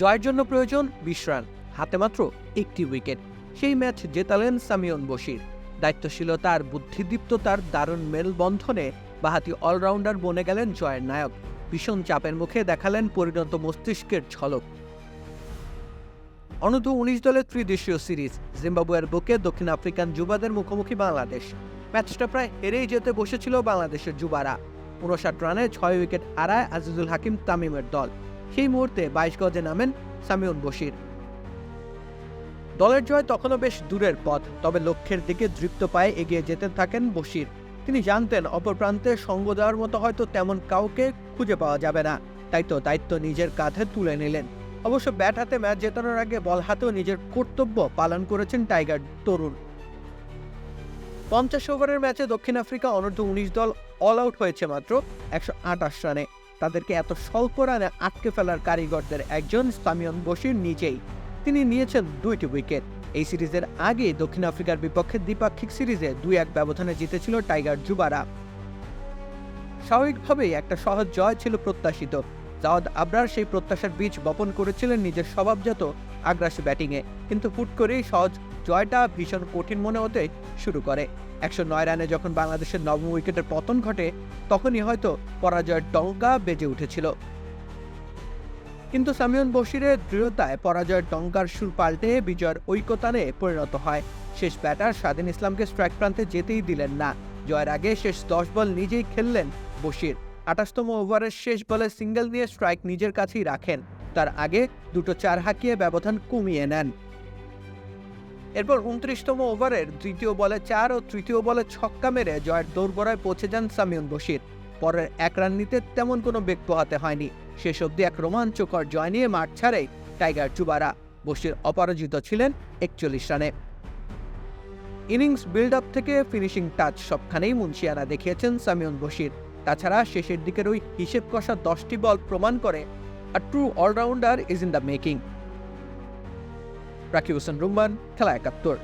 জয়ের জন্য প্রয়োজন বিশ রান, হাতে মাত্র একটি উইকেট। সেই ম্যাচ জেতালেন সামিয়ন বশির। দায়িত্বশীলতা আর বুদ্ধিদীপ্ততার দারুণ মেলবন্ধনে বাহাতি অলরাউন্ডার বনে গেলেন জয়ের নায়ক। ভীষণ চাপের মুখে দেখালেন পরিণত মস্তিষ্কের ঝলক। অনূর্ধ্ব উনিশ দলের ত্রিদেশীয় সিরিজ, জিম্বাবুয়ের বুকে দক্ষিণ আফ্রিকান যুবাদের মুখোমুখি বাংলাদেশ। ম্যাচটা প্রায় হেরেই যেতে বসেছিল বাংলাদেশের যুবারা। উনষাট রানে ছয় উইকেট হারায় আজিজুল হাকিম তামিমের দল। সেই মুহূর্তে বাইশ গজে নামেন সামিউন বশির। দলের জয় তখনও বেশ দূরের পথ, তবে লক্ষ্যের দিকে দৃপ্ত পায়ে এগিয়ে যেতে থাকেন বশির। তিনি জানতেন, অপর প্রান্তে সঙ্গ দেওয়ার মতো হয়তো তেমন কাউকে খুঁজে পাওয়া যাবে না। তাই তো দায়িত্ব নিজের কাঁধে তুলে নিলেন। অবশ্য ব্যাট হাতে ম্যাচ জেতানোর আগে বল হাতেও নিজের কর্তব্য পালন করেছেন টাইগার তরুণ। পঞ্চাশ ওভারের ম্যাচে দক্ষিণ আফ্রিকা অনূর্ধ্ব উনিশ দল অল আউট হয়েছে মাত্র একশো আটাশ রানে। তাদেরকে এত স্বল্প রানে আটকে ফেলার কারিগরদের একজন সামিয়ন বশির নিজেই। তিনি নিয়েছেন দুইটি উইকেট। এই সিরিজের আগে দক্ষিণ আফ্রিকার বিপক্ষে দ্বিপাক্ষিক সিরিজে দুই এক ব্যবধানে জিতেছিল টাইগার জুবারা স্বাভাবিকভাবেই একটা সহজ জয় ছিল প্রত্যাশিত। জাওয়াদ আবরার সেই প্রত্যাশার বীজ বপন করেছিলেন নিজের স্বভাবজাত আগ্রাসী ব্যাটিংয়ে, কিন্তু ফুট করেই সহজ জয়টা ভীষণ কঠিন মনে হতে শুরু করে। একশো নয় রানে যখন বাংলাদেশের নবম উইকেটের পতন ঘটে, তখনই হয়তো পরাজয়ের ডঙ্কা বেজে উঠেছিল। কিন্তু সামিয়ন বশিরের দৃঢ়তায় পরাজয়ের ডঙ্কার সুর পাল্টে বিজয়ের ঐকতানে পরিণত হয়। শেষ ব্যাটার স্বাধীন ইসলামকে স্ট্রাইক প্রান্তে যেতেই দিলেন না। জয়ের আগে শেষ দশ বল নিজেই খেললেন বশির। আঠাশতম ওভারের শেষ বলে সিঙ্গেল নিয়ে স্ট্রাইক নিজের কাছেই রাখেন। তার আগে দুটো চার হাঁকিয়ে ব্যবধান কমিয়ে নেন। এরপর উনত্রিশতম ওভারের দ্বিতীয় বলে চার ও তৃতীয় বলে ছক্কা মেরে জয়ের দৌড়গড়ায় পৌঁছে যান সামিউন বশির। পরের এক রান নিতে তেমন কোনো বেগ পোহাতে হয়নি। শেষ অবধি এক রোমাঞ্চকর জয় নিয়ে মাঠ ছাড়ে টাইগার যুবারা বশির অপরাজিত ছিলেন একচল্লিশ রানে। ইনিংস বিল্ড আপ থেকে ফিনিশিং টাচ সবখানেই মুন্সিয়ানা দেখিয়েছেন সামিউন বশির। তাছাড়া শেষের দিকের ওই হিসেব কষা দশটি বল প্রমাণ করে a true allrounder is in the making Rakib Hossain রুম্বান খেলা একাত্তর